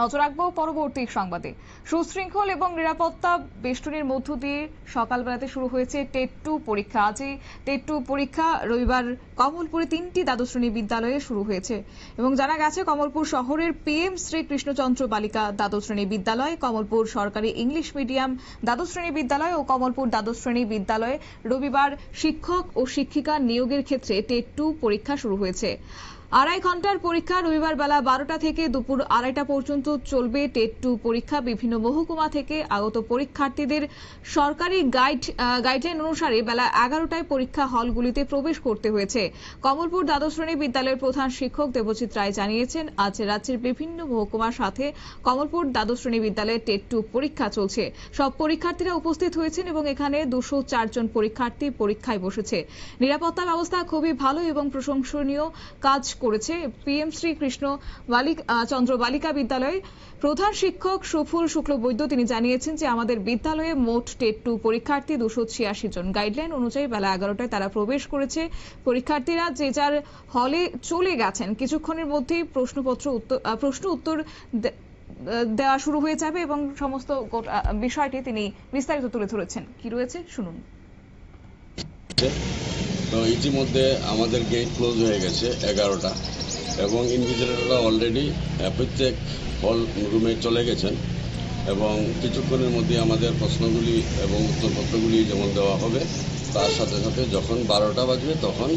নজর রাখব পরবর্তী সংবাদে। সুশৃঙ্খল এবং নিরাপত্তা বেষ্টনীর মধ্য দিয়ে সকালবেলাতে শুরু হয়েছে টেট টু পরীক্ষা। আজ এই টেট টু পরীক্ষা রবিবার কমলপুরে তিনটি দ্বাদশ শ্রেণি বিদ্যালয়ে শুরু হয়েছে এবং জানা গেছে কমলপুর শহরের পিএম শ্রী কৃষ্ণচন্দ্র বালিকা দ্বাদশ শ্রেণি বিদ্যালয়, কমলপুর সরকারি ইংলিশ মিডিয়াম দ্বাদশ শ্রেণি বিদ্যালয় ও কমলপুর দ্বাদশ শ্রেণি বিদ্যালয়ে রবিবার শিক্ষক ও শিক্ষিকা নিয়োগের ক্ষেত্রে টেট টু পরীক্ষা শুরু হয়েছে। আড়াই ঘণ্টার পরীক্ষা রবিবার বেলা বারোটা থেকে দুপুর আড়াইটা পর্যন্ত চলবে। টেট টু পরীক্ষা বিভিন্ন মহকুমা থেকে আগত পরীক্ষার্থীদের সরকারি গাইড গাইডলাইন অনুসারে বেলা এগারোটায় পরীক্ষা হলগুলিতে প্রবেশ করতে হয়েছে। কমলপুর দ্বাদশ শ্রেণি বিদ্যালয়ের প্রধান শিক্ষক দেবজিৎ রায় জানিয়েছেন, আজ রাজ্যের বিভিন্ন মহকুমার সাথে কমলপুর দ্বাদশ শ্রেণি বিদ্যালয়ে টেট টু পরীক্ষা চলছে। সব পরীক্ষার্থীরা উপস্থিত হয়েছেন এবং এখানে দুশো চারজন পরীক্ষার্থী পরীক্ষায় বসেছে। নিরাপত্তা ব্যবস্থা খুবই ভালো এবং প্রশংসনীয়। কাজ করেছে পিএম শ্রী কৃষ্ণ বালিক চন্দ্র বালিকা বিদ্যালয় প্রধান শিক্ষক সুফুল শুক্ল বৈদ্য। তিনি জানিয়েছেন যে আমাদের বিদ্যালয়ে মোট টেট টু পরীক্ষার্থী দুশো ছিয়াশি জন। গাইডলাইন অনুযায়ী বেলা এগারোটায় তারা প্রবেশ করেছে। পরীক্ষার্থীরা যে যার হলে চলে গেছেন। কিছুক্ষণের মধ্যেই প্রশ্নপত্র প্রশ্ন উত্তর দেওয়া শুরু হয়ে যাবে এবং সমস্ত বিষয়টি তিনি বিস্তারিত তুলে ধরেছেন। কি রয়েছে? শুনুন। তো ইতিমধ্যে আমাদের গেট ক্লোজ হয়ে গেছে এগারোটা। এবং ইনভিজিলেটররা অলরেডি প্রত্যেক হল রুমে চলে গেছেন। এবং কিছুক্ষণের মধ্যে আমাদের প্রশ্নগুলি এবং উত্তরপত্রগুলি যেমন দেওয়া হবে, তার সাথে সাথে যখন বারোটা বাজবে তখন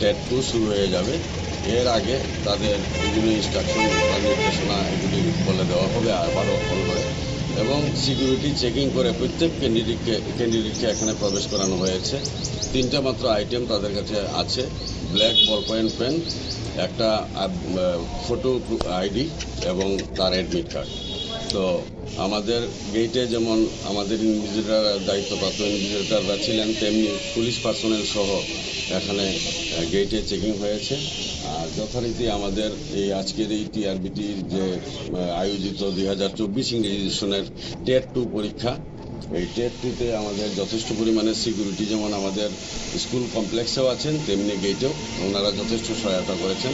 টেট টু শুরু হয়ে যাবে। এর আগে তাদের বিভিন্ন ইনস্ট্রাকশন বা নির্দেশনা এগুলি বলে দেওয়া হবে আবারও ফলো করে। এবং সিকিউরিটি চেকিং করে প্রত্যেক ক্যান্ডিডেটকে ক্যান্ডিডেটকে এখানে প্রবেশ করানো হয়েছে। তিনটা মাত্র আইটেম তাদের কাছে আছে। ব্ল্যাক বল পয়েন্ট পেন একটা ফটো আইডি এবং তার অ্যাডমিট কার্ড তো আমাদের গেটে যেমন আমাদের ইনভিজিটার দায়িত্বপ্রাপ্ত ইনভিজিটাররা ছিলেন, তেমনি পুলিশ পার্সোনেল সহ এখানে গেটে চেকিং হয়েছে। আর যথারীতি আমাদের এই আজকের এই টিআরবিটির যে আয়োজিত দুই হাজার চব্বিশ ইংরেজি সেশনের টেট টু পরীক্ষা এই টেট টুতে আমাদের যথেষ্ট পরিমাণে সিকিউরিটি, যেমন আমাদের স্কুল কমপ্লেক্সেও আছেন, তেমনি গেটেও ওনারা যথেষ্ট সহায়তা করেছেন।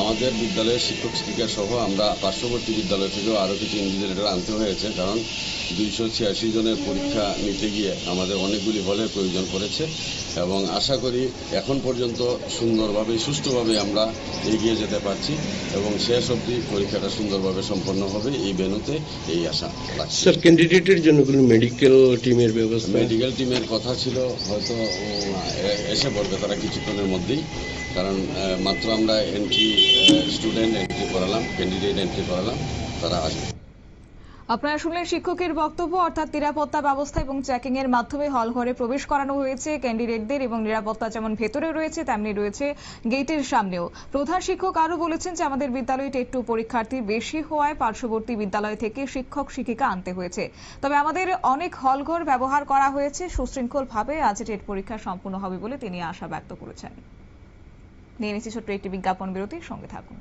আমাদের বিদ্যালয়ের শিক্ষক শিক্ষিকা সহ আমরা পার্শ্ববর্তী বিদ্যালয় থেকেও আরও কিছু ইঞ্জিনিয়ার আনতে হয়েছে, কারণ দুইশো ছিয়াশি জনের পরীক্ষা নিতে গিয়ে আমাদের অনেকগুলি হলের প্রয়োজন পড়েছে এবং আশা করি এখন পর্যন্ত সুন্দরভাবে, সুষ্ঠুভাবে আমরা এগিয়ে যেতে পারছি এবং শেষ অবধি পরীক্ষাটা সুন্দরভাবে সম্পন্ন হবে, এই বেনুতে এই আশা স্যার ক্যান্ডিডেটের জন্য কোনো মেডিকেল টিমের ব্যবস্থা। মেডিকেল টিমের কথা ছিল, হয়তো এসে পড়বে তারা কিছুক্ষণের মধ্যেই। কারণ মাত্র আমরা এন্ট্রি স্টুডেন্ট এন্ট্রি করালাম ক্যান্ডিডেট এন্ট্রি করালাম, তারা আসবে। আপনারা শুনলেন শিক্ষকের বক্তব্য, অর্থাৎ নিরাপত্তা ব্যবস্থা এবং চেকিং এর মাধ্যমে হল ঘরে প্রবেশ করানো হয়েছে। ক্যান্ডিডেটদের এবং নিরাপত্তা যেমন ভেতরে রয়েছে, তেমনি রয়েছে গেটের সামনেও। প্রধান শিক্ষক আরও বলেছেন যে, আমাদের বিদ্যালয়ে টেট টু পরীক্ষার্থী বেশি হওয়ায় পার্শ্ববর্তী বিদ্যালয় থেকে শিক্ষক, শিক্ষিকা আনতে হয়েছে। তবে আমাদের অনেক হলঘর ব্যবহার করা হয়েছে। সুশৃঙ্খলভাবে আজ টেট পরীক্ষা সম্পূর্ণ হবে বলে তিনি আশা ব্যক্ত করেছেন। নিয়ে নিচ্ছি ছোট্ট একটি বিজ্ঞাপন বিরতির সঙ্গে থাকুন।